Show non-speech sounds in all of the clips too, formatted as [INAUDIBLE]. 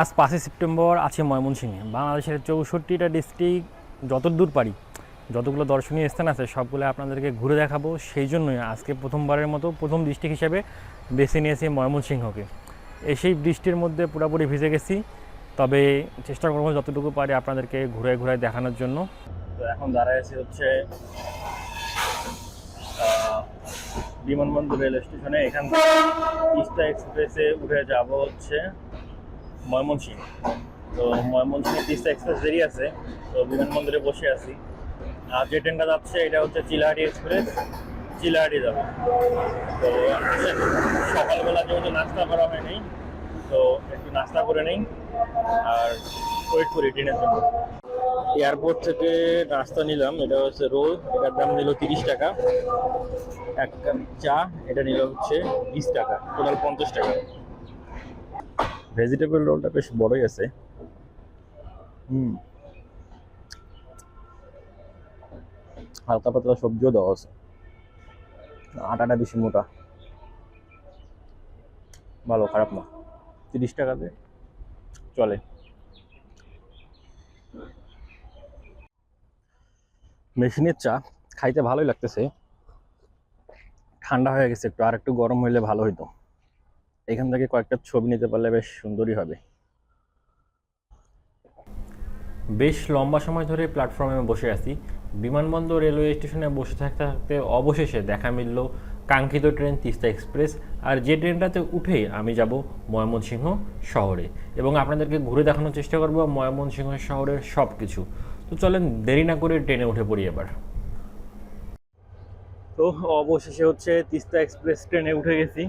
আজ পাঁচই সেপ্টেম্বর আছে ময়মনসিংহে। বাংলাদেশের চৌষট্টিটা ডিস্ট্রিক্ট যতদূর পারি, যতগুলো দর্শনীয় স্থান আছে, সবগুলো আপনাদেরকে ঘুরে দেখাবো। সেই জন্যই আজকে প্রথমবারের মতো প্রথম ডিস্ট্রিক্ট হিসেবে বেছে নিয়েছি ময়মনসিংহকে। এসেই বৃষ্টির মধ্যে পুরোপুরি ভিজে গেছি, তবে চেষ্টা করব যতটুকু পারি আপনাদেরকে ঘুরে ঘুরে দেখানোর জন্য। তো এখন দাঁড়ায় হচ্ছে বিমানবন্দর রেল স্টেশনে। এখান থেকে তিস্তা এক্সপ্রেসে উঠে যাব হচ্ছে ময়মনসিংহ। তো ময়মনসিংহ তিস্তা এক্সপ্রেস দেরি আছে, তো বিমানবন্দরে বসে আছি। আর যে ট্রেনটা যাচ্ছে, এটা হচ্ছে চিলাহাটি এক্সপ্রেস। চিলাহাটি যাবে। তো সকালবেলা যেহেতু নাস্তা করা হয়নি, তো একটু নাস্তা করে নেই, আর ওয়েট করি ট্রেনের জন্য। এয়ারপোর্ট থেকে নাস্তা নিলাম, এটা হচ্ছে রোল এটার দাম নিল তিরিশ টাকা। এক কাপ চা, এটা নিল হচ্ছে বিশ টাকা, টোটাল পঞ্চাশ টাকা। ভেজিটেবল রোলটা বেশ বড়ই আছে। হুম। হালকা পাতলা সবজিও দেওয়া আছে। আটাটা বেশি মোটা। ভালো খারাপ না। তিরিশ টাকাতে চলে। মেশিনের চা খাইতে ভালোই লাগতেছে। ঠান্ডা হয়ে গেছে একটু আর একটু গরম হইলে ভালো হইতো। এখান থেকে কয়েকটা ছবি নিতে পারলে বেশ সুন্দরই হবে। বেশ লম্বা সময় ধরে প্ল্যাটফর্মে বসে আছি। বিমানবন্দর রেলওয়ে স্টেশনে বসে থাকতে থাকতে অবশেষে দেখা মিলল কাঙ্ক্ষিত ট্রেন তিস্তা এক্সপ্রেস আর যে ট্রেনটাতে উঠে আমি যাব ময়মনসিংহ শহরে। এবং আপনাদেরকে ঘুরে দেখানোর চেষ্টা করব ময়মনসিংহ শহরের সব কিছু তো চলেন দেরি না করে ট্রেনে উঠে পড়ি এবার। তো অবশেষে হচ্ছে তিস্তা এক্সপ্রেস ট্রেনে উঠে গেছি।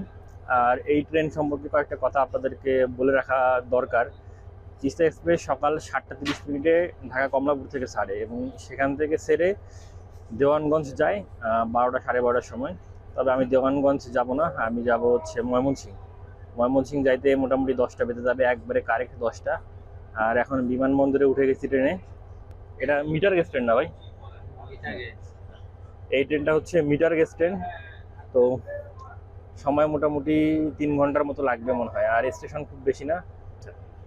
আর এই ট্রেন সম্পর্কে কয়েকটা কথা আপনাদেরকে বলে রাখা দরকার। তিস্তা এক্সপ্রেস সকাল সাতটা তিরিশ মিনিটে ঢাকা কমলাপুর থেকে ছাড়ে এবং সেখান থেকে সেরে দেওয়ানগঞ্জ যায় বারোটা সাড়ে বারোটার সময়। তবে আমি দেওয়ানগঞ্জ যাব না আমি যাব হচ্ছে ময়মনসিং ময়মনসিং যাইতে মোটামুটি দশটা বেজে যাবে একবারে কারেক্ট দশটা। আর এখন বিমানবন্দরে উঠে গেছি ট্রেনে এটা মিটার গেজ ট্রেন না ভাই? এই ট্রেনটা হচ্ছে মিটার গেজ ট্রেন তো সময় মোটামুটি তিন ঘণ্টার মতো লাগবে মনে হয়। আর স্টেশন খুব বেশি না।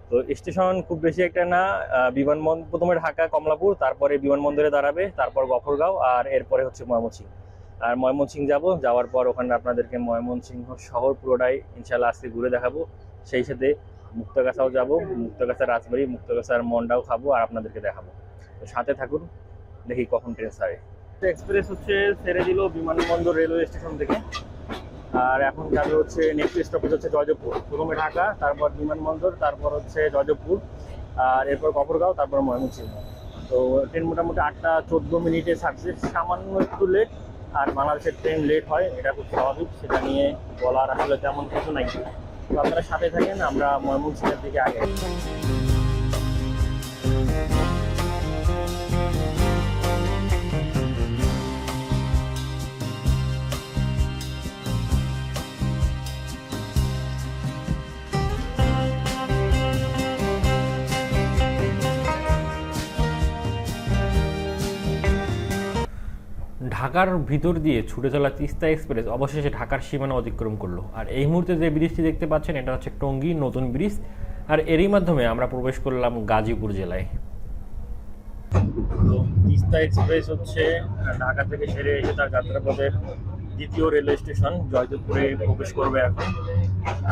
তো স্টেশন খুব বেশি একটা না বিমানবন্দর, প্রথমে ঢাকা, কমলাপুর, তারপরে বিমানবন্দরে দাঁড়াবে, তারপর গফরগাঁও, আর এরপরে হচ্ছে ময়মনসিং আর ময়মনসিং যাব, যাওয়ার পর ওখানে আপনাদেরকে ময়মনসিংহ শহর পুরোটাই ইনশাল্লাহ আজকে ঘুরে দেখাবো। সেই সাথে মুক্তাগাছাও যাব, মুক্তাগাছা রাজবাড়ি, মুক্তাগাছার মন্ডাও খাব আর আপনাদেরকে দেখাবো। তো সাথে থাকুন, দেখি কখন ট্রেন ছাড়ে। এক্সপ্রেস হচ্ছে ছেড়ে দিল বিমানবন্দর রেলওয়ে স্টেশন থেকে। আর এখন যাবে হচ্ছে নেক্সট স্টপেজ হচ্ছে জয়দেবপুর, প্রথমে ঢাকা, তারপর বিমানবন্দর, তারপর হচ্ছে জয়দেবপুর, আর এরপর কপরগাঁও, তারপর ময়মনসিংহ। তো ট্রেন মোটামুটি আটটা চোদ্দ মিনিটে ছাড়ছে। সামান্য একটু লেট আর বাংলাদেশের ট্রেন লেট হয়, এটা খুব স্বাভাবিক, সেটা নিয়ে বলার আসলে তেমন কিছু নাই। তো আপনারা সাথে থাকেন, আমরা ময়মনসিংহের দিকে আগে ঢাকার ভিতর দিয়ে ছুটে চলা তিস্তা এক্সপ্রেস অবশেষে ঢাকার সীমানা অতিক্রম করল। আর এই মুহূর্তে যে ব্রিজটি দেখতে পাচ্ছেন, এটা হচ্ছে টঙ্গী নতুন ব্রিজ। আর এরই মাধ্যমে আমরা প্রবেশ করলাম গাজীপুর জেলায়। তিস্তা এক্সপ্রেস হচ্ছে ঢাকা থেকে সেরে এসে তার যাত্রাপথের দ্বিতীয় রেলওয়ে স্টেশন, জয়দেবপুরে প্রবেশ করবে এখন।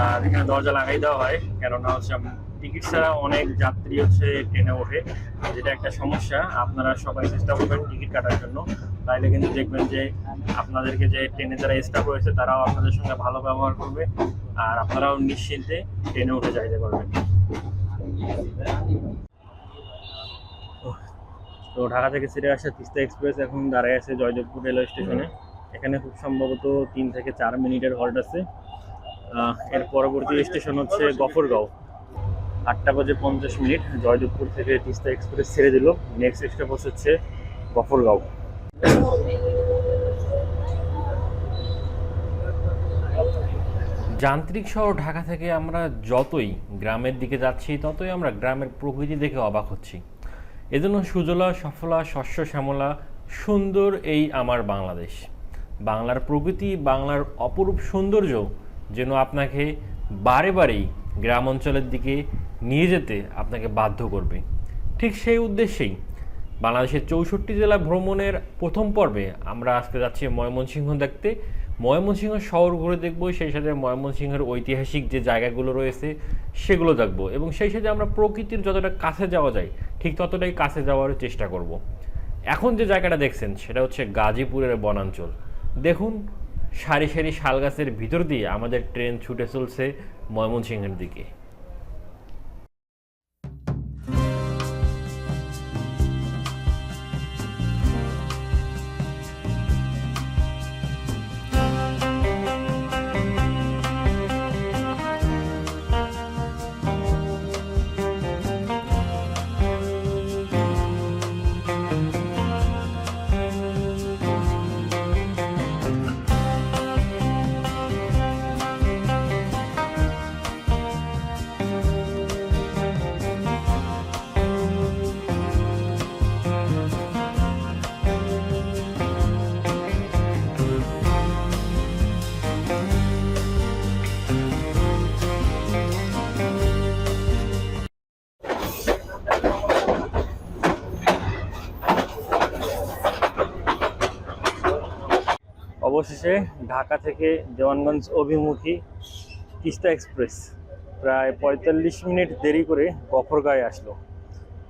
আর এখানে দরজা লাগাই দেওয়া হয়, কেননা হচ্ছে টিকিট ছাড়া অনেক যাত্রী হচ্ছে ট্রেনে ওঠে। যেটা একটা সমস্যা, আপনারা সবাই চেষ্টা করবেন টিকিট কাটার জন্য। তাইলে কিন্তু দেখবেন যে আপনাদেরকে যে ট্রেনে যারা স্টাফ রয়েছে, তারাও আপনাদের সঙ্গে ভালো ব্যবহার করবে আর আপনারাও নিশ্চিন্তে ট্রেনে উঠে যাইতে পারবেন। তো ঢাকা থেকে ছেড়ে আসা তিস্তা এক্সপ্রেস এখন দাঁড়ায় আছে জয়দেবপুর রেলওয়ে স্টেশনে। এখানে খুব সম্ভবত তিন থেকে চার মিনিটের হল্ট আছে। এর পরবর্তী স্টেশন হচ্ছে গফরগাঁও। আটটা বাজে পঞ্চাশ মিনিট। জয়দেবপুর থেকে তিস্তা এক্সপ্রেস ছেড়ে দিল। নেক্সট স্টপ হচ্ছে গফরগাঁও। যান্ত্রিক শহর ঢাকা থেকে আমরা যতই গ্রামের দিকে যাচ্ছি, ততই আমরা গ্রামের প্রকৃতি দেখে অবাক হচ্ছি। এজন্য সুজলা, সফলা, শস্য, শ্যামলা সুন্দর এই আমার বাংলাদেশ। বাংলার প্রকৃতি, বাংলার অপরূপ সৌন্দর্য যেন আপনাকে বারে বারেই গ্রাম অঞ্চলের দিকে নিয়ে যেতে আপনাকে বাধ্য করবে। ঠিক সেই উদ্দেশ্যেই বাংলাদেশের চৌষট্টি জেলা ভ্রমণের প্রথম পর্বে আমরা আজকে যাচ্ছি ময়মনসিংহ দেখতে। ময়মনসিংহ শহর ঘুরে দেখব, সেই সাথে ময়মনসিংহের ঐতিহাসিক যে জায়গাগুলো রয়েছে সেগুলো দেখব এবং সেই সাথে আমরা প্রকৃতির যতটা কাছে যাওয়া যায়, ঠিক ততটাই কাছে যাওয়ার চেষ্টা করব। এখন যে জায়গাটা দেখছেন সেটা হচ্ছে গাজীপুরের বনাঞ্চল। দেখুন, সারি সারি শাল গাছের ভিতর দিয়ে আমাদের ট্রেন ছুটে চলছে ময়মনসিংহের দিকে। অবশেষে ঢাকা থেকে দেওয়ানগঞ্জ অভিমুখী তিস্তা এক্সপ্রেস প্রায় পঁয়তাল্লিশ মিনিট দেরি করে গফরগাঁয়ে আসলো।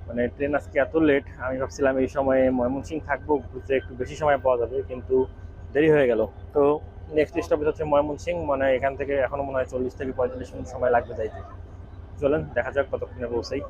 মানে ট্রেন আজকে এত লেট আমি ভাবছিলাম এই সময়ে ময়মনসিং থাকব, ঘুরতে একটু বেশি সময় পাওয়া যাবে, কিন্তু দেরি হয়ে গেল। তো নেক্সট স্টপেজ হচ্ছে ময়মনসিং মানে এখান থেকে এখনও মনে হয় চল্লিশ থেকে পঁয়তাল্লিশ মিনিট সময় লাগবে যাইতে। চলেন, দেখা যাক কতক্ষণে পৌঁছাই।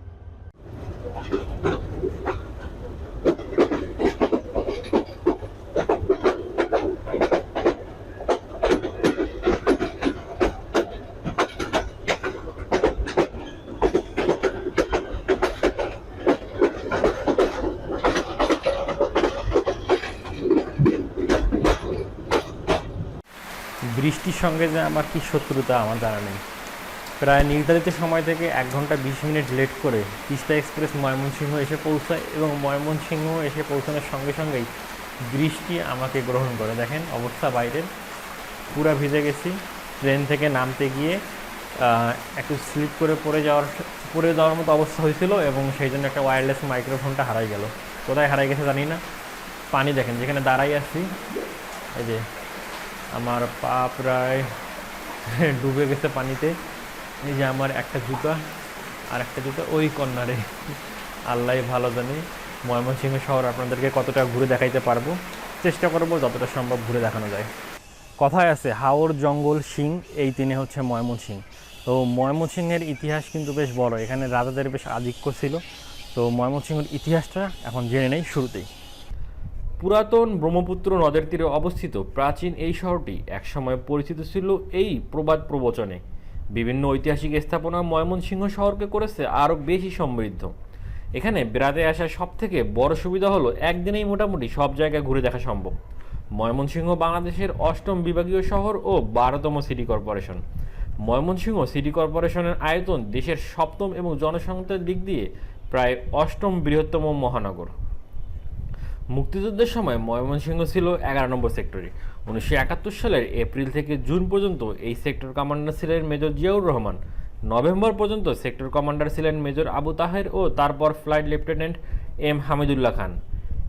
বৃষ্টির সঙ্গে যে আমার কি শত্রুতা আমার জানা নেই। প্রায় নির্ধারিত সময় থেকে এক ঘণ্টা বিশ মিনিট লেট করে তিস্তা এক্সপ্রেস ময়মনসিংহ এসে পৌঁছায় এবং ময়মনসিংহ এসে পৌঁছানোর সঙ্গে সঙ্গেই বৃষ্টি আমাকে গ্রহণ করে। দেখেন অবস্থা বাইরের। পুরা ভিজে গেছি। ট্রেন থেকে নামতে গিয়ে একটু স্লিপ করে পড়ে যাওয়ার পড়ে যাওয়ার মতো অবস্থা হয়েছিল এবং সেই জন্য একটা ওয়্যারলেস মাইক্রোফোনটা হারাই গেল। কোথায় হারাই গেছে জানি না। পানি দেখেন, যেখানে দাঁড়াই আছি, এই যে আমার পা প্রায় [LAUGHS] ডুবে গেছে পানিতে। এই যে আমার একটা জুতা আর একটা জুতা ওই কর্নারে আল্লাহ ভালো জানে, ময়মনসিংহ শহর আপনাদেরকে কতটা ঘুরে দেখাইতে পারব। চেষ্টা করব যতটা সম্ভব ঘুরে দেখানো যায়। কথায় আছে, হাওর জঙ্গল সিং, এই তিনে হচ্ছে ময়মনসিং তো ময়মনসিংহের ইতিহাস কিন্তু বেশ বড়, এখানে রাজাদের বেশ আধিক্য ছিল। তো ময়মনসিংহের ইতিহাসটা এখন জেনে নেই শুরুতেই। পুরাতন ব্রহ্মপুত্র নদের তীরে অবস্থিত প্রাচীন এই শহরটি একসময় পরিচিত ছিল এই প্রবাদ প্রবচনে। বিভিন্ন ঐতিহাসিক স্থাপনা ময়মনসিংহ শহরকে করেছে আরও বেশি সমৃদ্ধ। এখানে বেড়াতে আসার সব থেকে বড় সুবিধা হলো একদিনেই মোটামুটি সব জায়গা ঘুরে দেখা সম্ভব। ময়মনসিংহ বাংলাদেশের অষ্টম বিভাগীয় শহর ও বারোতম সিটি কর্পোরেশন। ময়মনসিংহ সিটি কর্পোরেশনের আয়তন দেশের সপ্তম এবং জনসংখ্যার দিক দিয়ে প্রায় অষ্টম বৃহত্তম মহানগর। মুক্তিযুদ্ধের সময় ময়মনসিংহ ছিল এগারো নম্বর সেক্টরে। উনিশশো একাত্তর সালের এপ্রিল থেকে জুন পর্যন্ত এই সেক্টর কমান্ডার ছিলেন মেজর জিয়াউর রহমান। নভেম্বর পর্যন্ত সেক্টর কমান্ডার ছিলেন মেজর আবু তাহের ও তারপর flight lieutenant M Hamidullah Khan.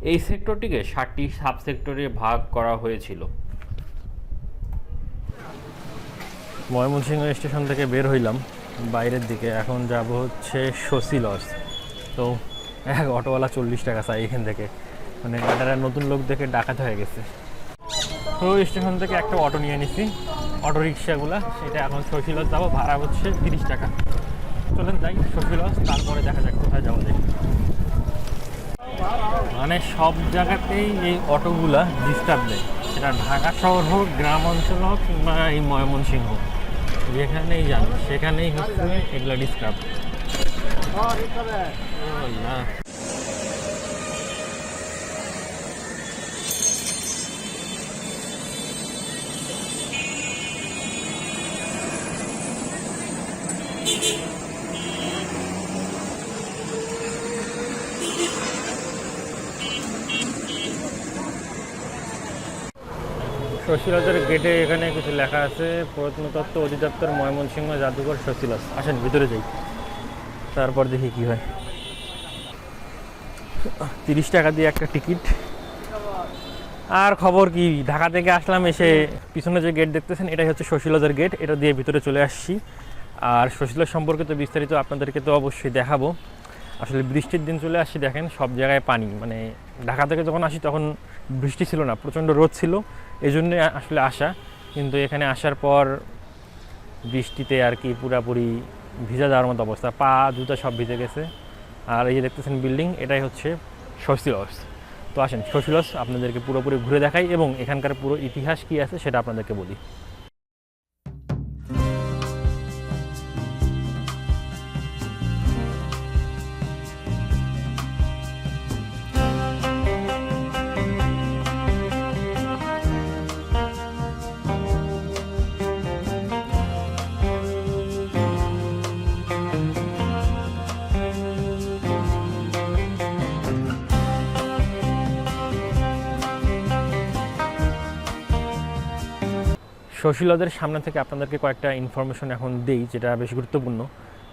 এই সেক্টরটিকে ষাটটি সাব সেক্টরে ভাগ করা হয়েছিল। ময়মনসিংহ স্টেশন থেকে বের হইলাম। বাইরের দিকে এখন যাব হচ্ছে শশী লজ। তো এক অটোওয়ালা চল্লিশ টাকা চাই এখান থেকে। মানে এটা নতুন লোক দেখে ডাকাত হয়ে গেছে। তো স্টেশন থেকে একটা অটো নিয়ে নিছি। অটো রিক্সাগুলা এটা এখন শশীলজ যাব, ভাড়া হচ্ছে তিরিশ টাকা। চলেন যাই শশীলজ তারপরে দেখা যাক কোথায় যাওয়া যায়। মানে সব জায়গাতেই এই অটোগুলা ডিস্টার্ব দেয়। সেটা ঢাকা শহর হোক, গ্রাম অঞ্চল হোক, কিংবা এই ময়মনসিংহ। যেখানেই যান, সেখানেই হচ্ছে এগুলো ডিস্টার্ব শশীলজের গেটে এখানে কিছু লেখা আছে, প্রত্নতত্ত্ব অধিদপ্তর ময়মনসিংহ, জাদুঘর শশীলজ আসেন, ভিতরে যাই। তারপর দেখি কি হয়। তিরিশ টাকা দিয়ে একটা টিকিট। আর খবর কি, ঢাকা থেকে আসলাম, এসে পিছনে যে গেট দেখতেছেন, এটাই হচ্ছে শশীলজের গেট এটা দিয়ে ভিতরে চলে আসছি। আর শশীলজ সম্পর্কে তো বিস্তারিত আপনাদেরকে তো অবশ্যই দেখাবো। আসলে বৃষ্টির দিন চলে আসি, দেখেন সব জায়গায় পানি। মানে ঢাকা থেকে যখন আসি তখন বৃষ্টি ছিল না, প্রচণ্ড রোদ ছিল এই জন্যে আসলে আসা। কিন্তু এখানে আসার পর বৃষ্টিতে আর কি পুরাপুরি ভিজা যাওয়ার মতো অবস্থা, পা, জুতা সব ভিজে গেছে। আর এই যে দেখতেছেন বিল্ডিং, এটাই হচ্ছে শশীলস। তো আসেন, শশীলস আপনাদেরকে পুরোপুরি ঘুরে দেখাই এবং এখানকার পুরো ইতিহাস কি আছে সেটা আপনাদেরকে বলি। শশীলজের সামনে থেকে আপনাদেরকে কয়েকটা ইনফরমেশন এখন দেই, যেটা বেশ গুরুত্বপূর্ণ।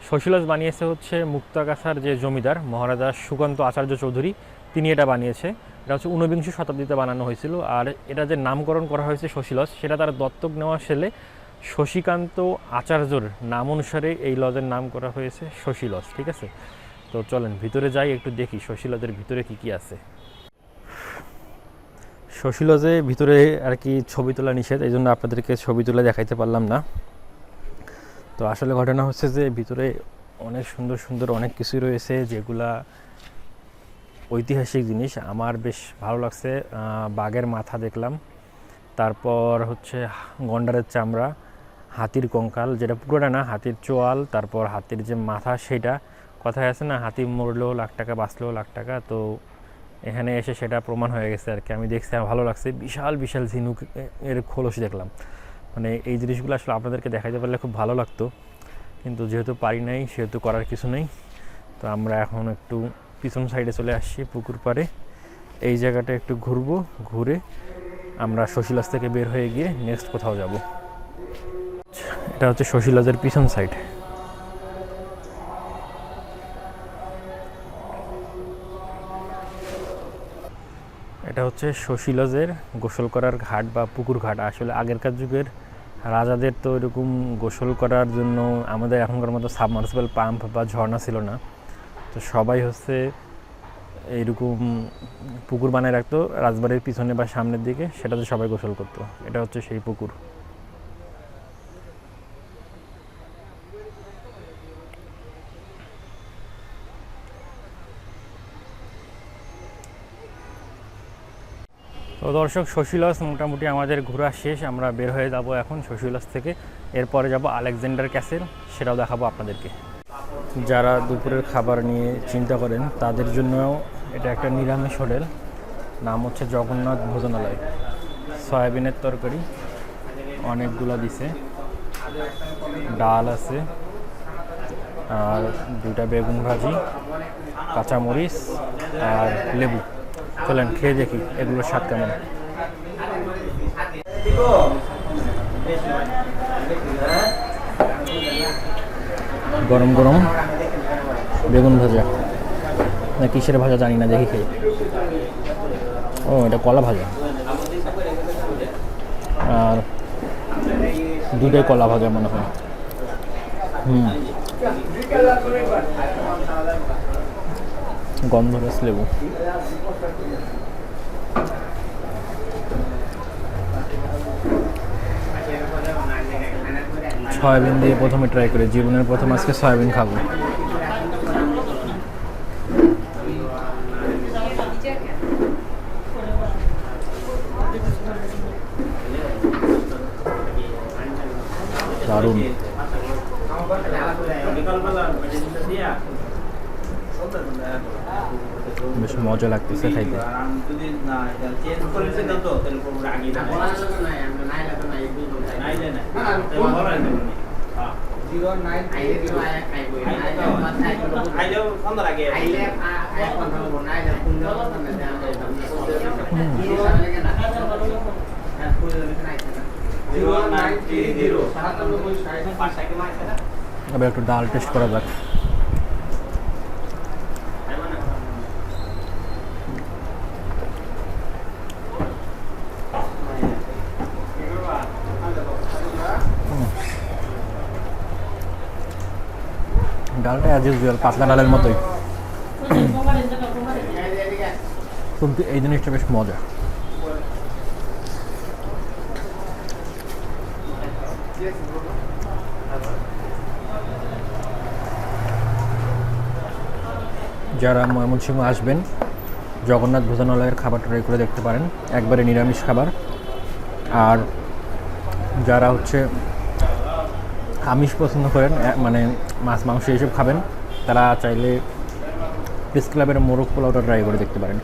শশীলজ বানিয়েছে হচ্ছে মুক্তাগাছার যে জমিদার, মহারাজা সুকান্ত আচার্য চৌধুরী, তিনি এটা বানিয়েছে। এটা হচ্ছে ঊনবিংশ শতাব্দীতে বানানো হয়েছিল আর এটা যে নামকরণ করা হয়েছে শশীলজ, সেটা তার দত্তক নেওয়া ছেলে শশীকান্ত আচার্যর নাম অনুসারে এই লজের নাম করা হয়েছে শশীলজ, ঠিক আছে? তো চলেন ভিতরে যাই, একটু দেখি শশীলজের ভিতরে কি কি আছে। শশীলজে ভিতরে আর কি ছবি তোলা নিষেধ, এই জন্য আপনাদেরকে ছবি তুলে দেখাইতে পারলাম না। তো আসলে ঘটনা হচ্ছে যে ভিতরে অনেক সুন্দর সুন্দর অনেক কিছুই রয়েছে যেগুলা ঐতিহাসিক জিনিস। আমার বেশ ভালো লাগছে বাঘের মাথা দেখলাম। তারপর হচ্ছে গন্ডারের চামড়া, হাতির কঙ্কাল, যেটা পুরোটা না, হাতির চোয়াল, তারপর হাতির যে মাথা, সেটা। কথায় আছে না, হাতি মরলেও লাখ টাকা, বাঁচলেও লাখ টাকা। তো এখানে এসে সেটা প্রমাণ হয়ে গেছে আর কি। আমি দেখছি আমার ভালো লাগছে। বিশাল বিশাল ঝিনুক এর খোলস দেখলাম। মানে এই জিনিসগুলো আসলে আপনাদেরকে দেখাইতে পারলে খুব ভালো লাগতো। কিন্তু যেহেতু পারি নাই, সেহেতু করার কিছু নেই। তো আমরা এখন একটু পিছন সাইডে চলে আসছি, পুকুর পাড়ে। এই জায়গাটা একটু ঘুরবো, ঘুরে আমরা শশীলাস থেকে বের হয়ে গিয়ে নেক্সট কোথাও যাব। এটা হচ্ছে শশীলাজের পিছন সাইড এটা হচ্ছে শশীলজের গোসল করার ঘাট বা পুকুর ঘাট। আসলে আগেরকার যুগের রাজাদের তো এরকম গোসল করার জন্য আমাদের এখনকার মতো সাবমার্সিবল পাম্প বা ঝর্ণা ছিল না। তো সবাই হচ্ছে এইরকম পুকুর বানায় রাখতো, রাজবাড়ির পিছনে বা সামনের দিকে, সেটাতে সবাই গোসল করতো। এটা হচ্ছে সেই পুকুর। তো দর্শক, শশীলস মোটামুটি আমাদের ঘোরা শেষ, আমরা বের হয়ে যাব এখন শশীলস থেকে। এরপরে যাব আলেকজান্ডার ক্যাসেল, সেটাও দেখাবো আপনাদেরকে। যারা দুপুরের খাবার নিয়ে চিন্তা করেন, তাদের জন্য এটা একটা নিরামিষ হোটেল। নাম হচ্ছে জগন্নাথ ভোজনালয়। সয়াবিনের তরকারি, অনেকগুলো দিছে। ডাল আছে, আর দুটা বেগুন ভাজি, কাঁচামরিচ, আর লেবু। চলেন, খেয়ে দেখি এগুলোর স্বাদ কেমন। গরম গরম বেগুন ভাজা। না, কিসের ভাজা জানি না, দেখি খেয়ে। ও, এটা কলা ভাজা। আর দুটোই কলা ভাজা মনে হয়। হুম। গন্ধরস লেবু। সয়াবিন দিয়ে প্রথমে ট্রাই করি। জীবনের প্রথম আজকে সয়াবিন খাব। দারুণ। বেশ মজা লাগতেছে খাইতে। না এটা চেঞ্জ করে দিতে তো তাহলে পুরো রাগি না নাই নাই নাই বড় আছে হ্যাঁ আইলেও সুন্দর লাগে জিরো নাইন থ্রি জিরো সাতানব্বই পাঁচ টাকা মাস এবার একটু ডাল টেস্ট করা যাক ডালটা অ্যাজ ইউজুয়াল পাতলা ডালের মতোই। কিন্তু এই জিনিসটা বেশ মজা। যারা ময়মনসিংহ আসবেন, জগন্নাথ ভোজনালয়ের খাবার ট্রাই করে দেখতে পারেন, একবারে নিরামিষ খাবার। আর যারা হচ্ছে আমিষ পছন্দ করেন মানে মাছ, মাংস এইসব খাবেন। তারা চাইলে প্রেস ক্লাবের মোরগ পোলাওটা ট্রাই করে দেখতে পারেন।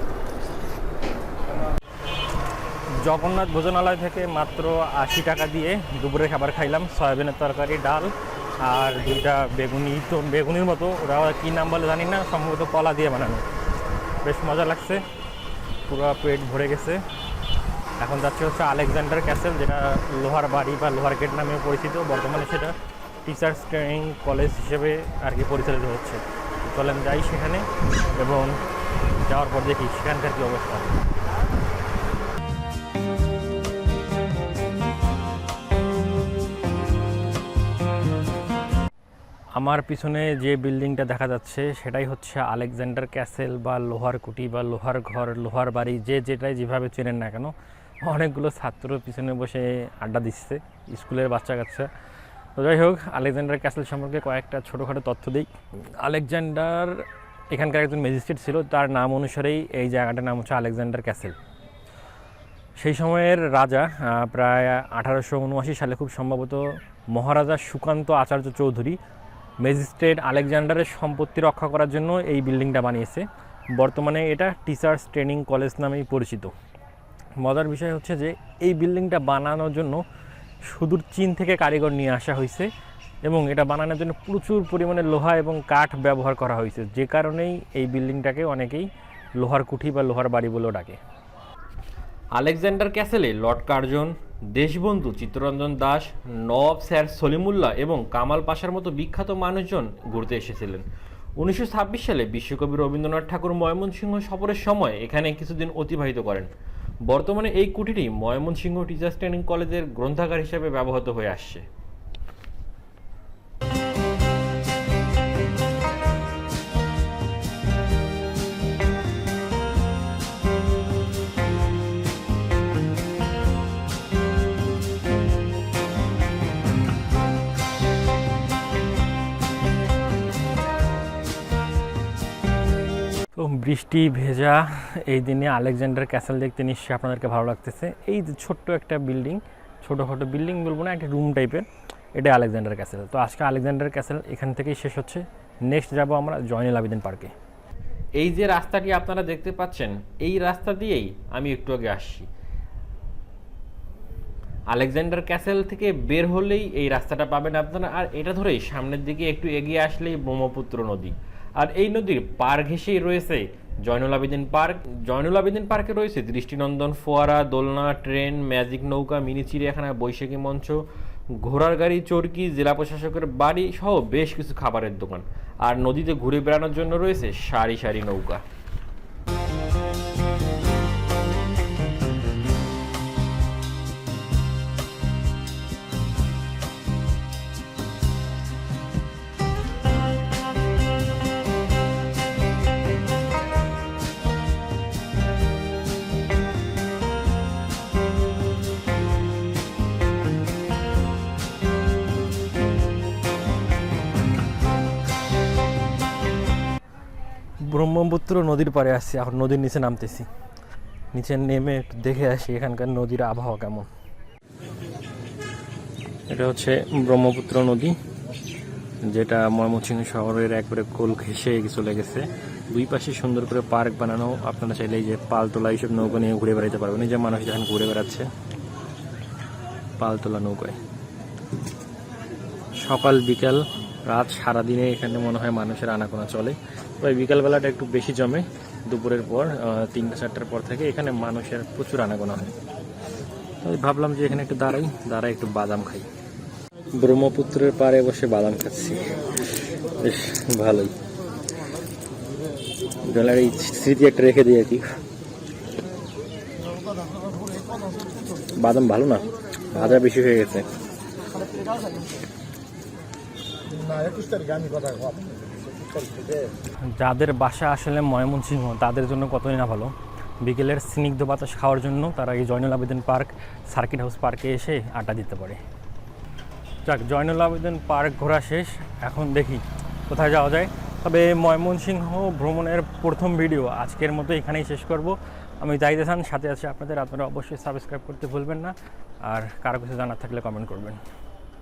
জগন্নাথ ভোজনালয় থেকে মাত্র আশি টাকা দিয়ে দুপুরে খাবার খাইলাম, সয়াবিনের তরকারি, ডাল আর দুইটা বেগুনি। তো বেগুনির মতো ওরা কী নাম বলে জানি না, সম্ভবত কলা দিয়ে বানানো। বেশ মজা লাগছে, পুরো পেট ভরে গেছে। এখন যাচ্ছে হচ্ছে আলেকজান্ডার ক্যাসেল, যেটা লোহার বাড়ি বা লোহার গেট নামে পরিচিত, বর্তমানে সেটা টিচার্স ট্রেনিং কলেজ হিসেবে আর কি পরিচালিত হচ্ছে। চলেন যাই সেখানে এবং যাওয়ার পর দেখি সেখানকার কী অবস্থা। আমার পিছনে যে বিল্ডিংটা দেখা যাচ্ছে সেটাই হচ্ছে আলেকজান্ডার ক্যাসেল বা লোহার কুটি বা লোহার ঘর, লোহার বাড়ি, যে যেটাই যেভাবে চেনেন না কেন, অনেকগুলো ছাত্র পিছনে বসে আড্ডা দিচ্ছে, স্কুলের বাচ্চা কাচ্চা তো যাই হোক, আলেকজান্ডার ক্যাসেল সম্পর্কে কয়েকটা ছোটোখাটো তথ্য দিই। আলেকজান্ডার এখানকার একজন ম্যাজিস্ট্রেট ছিল, তার নাম অনুসারেই এই জায়গাটার নাম হচ্ছে আলেকজান্ডার ক্যাসেল। সেই সময়ের রাজা প্রায় আঠারোশো উনআশি সালে খুব সম্ভবত মহারাজা সুকান্ত আচার্য চৌধুরী ম্যাজিস্ট্রেট আলেকজান্ডারের সম্পত্তি রক্ষা করার জন্য এই বিল্ডিংটা বানিয়েছে। বর্তমানে এটা টিচার্স ট্রেনিং কলেজ নামেই পরিচিত। মজার বিষয় হচ্ছে যে, এই বিল্ডিংটা বানানোর জন্য সুদূর চীন থেকে কারিগর নিয়ে আসা হয়েছে এবং এটা বানানোর জন্য প্রচুর পরিমাণে লোহা এবং কাঠ ব্যবহার করা হয়েছে। যে কারণেই এই বিল্ডিংটাকে অনেকেই লোহার কুঠি বা লোহার বাড়ি বলেও ডাকে। Alexander ক্যাসেলে Lord Curzon, Deshbandhu Chittaranjan Das Nawab sir Salimullah এবং কামাল পাশার মতো বিখ্যাত মানুষজন ঘুরতে এসেছিলেন। উনিশশো ছাব্বিশ সালে বিশ্বকবি রবীন্দ্রনাথ ঠাকুর ময়মনসিংহ সফরের সময় এখানে কিছুদিন অতিবাহিত করেন। বর্তমানে এই কুটিটি ময়মনসিংহ টিচার্স ট্রেনিং কলেজের গ্রন্থাগার হিসেবে ব্যবহৃত হয়ে আসছে। বৃষ্টি ভেজা এই দিনে আলেকজান্ডার ক্যাসেল দেখতে নিশ্চয়ই আপনাদেরকে ভালো লাগতেছে। এই যে ছোট্ট একটা বিল্ডিং, ছোটোখাটো বিল্ডিং বলব না, একটা রুম টাইপের, এটা আলেকজান্ডার ক্যাসেল। তো আজকে আলেকজান্ডার ক্যাসেল এখান থেকেই শেষ হচ্ছে। নেক্সট যাব আমরা জয়নুল আবেদিন পার্কে। এই যে রাস্তাটি আপনারা দেখতে পাচ্ছেন, এই রাস্তা দিয়েই আমি একটু আগে আসছি। আলেকজান্ডার ক্যাসেল থেকে বের হলেই এই রাস্তাটা পাবেন আপনারা, আর এটা ধরেই সামনের দিকে একটু এগিয়ে আসলেই ব্রহ্মপুত্র নদী। আর এই নদীর পার ঘেঁষেই রয়েছে জয়নুল আবেদিন পার্ক। জয়নুল আবেদিন পার্কে রয়েছে দৃষ্টিনন্দন, ফোয়ারা, দোলনা, ট্রেন, ম্যাজিক নৌকা, মিনি চিড়িয়াখানা, বৈশাখী মঞ্চ, ঘোড়ার গাড়ি, চরকি, জেলা প্রশাসকের বাড়ি সহ বেশ কিছু খাবারের দোকান। আর নদীতে ঘুরে বেড়ানোর জন্য রয়েছে সারি সারি নৌকা। ব্রহ্মপুত্র নদীর পাড়ে আসছি, এখন নদীর নিচে নামতেছি। নিচে নেমে একটু দেখে আসি এখানকার নদীর আবহাওয়া কেমন। এটা হচ্ছে ব্রহ্মপুত্র নদী, যেটা ময়মনসিংহ শহরের একবারে কোল ঘেসে চলে গেছে। দুই পাশে সুন্দর করে পার্ক বানানো, আপনারা চাইলে যে পালতোলা এইসব নৌকা নিয়ে ঘুরে বেড়াতে পারবেন। যে মানুষ যখন ঘুরে বেড়াচ্ছে, পালতোলা নৌকায়। সকাল, বিকাল, রাত সারাদিনে এখানে মনে হয় মানুষের আনাগোনা চলে। তবে বিকালবেলাটা একটু বেশি জমে, দুপুরের পর তিনটা, চারটার পর থেকে এখানে মানুষের প্রচুর আনাগোনা হয়। তাই ভাবলাম যে এখানে একটু দাঁড়াই দাঁড়াই একটু বাদাম খাই। ব্রহ্মপুত্রের পাড়ে বসে বাদাম খাচ্ছি। বেশ ভালোই। জলের এই স্মৃতি একটা রেখে দিই আর কি। বাদাম ভালো না? ভাজা বেশি হয়ে গেছে। না, একুশ আমি কথা যাদের বাসা আসলে ময়মনসিংহ, তাদের জন্য কতই না ভালো। বিকেলের স্নিগ্ধ বাতাস খাওয়ার জন্য তারা এই Zainul Abedin park, circuit house পার্কে এসে আড্ডা দিতে পারে। যাক, জয়নুল আবেদিন পার্ক ঘোরা শেষ। এখন দেখি কোথায় যাওয়া যায়। তবে ময়মনসিংহ ভ্রমণের প্রথম ভিডিও আজকের মতো এখানেই শেষ করব। আমি জাহিদ হাসান সাথে আছে আপনাদের। আপনারা অবশ্যই সাবস্ক্রাইব করতে ভুলবেন না। আর কারও কিছু জানার থাকলে কমেন্ট করবেন।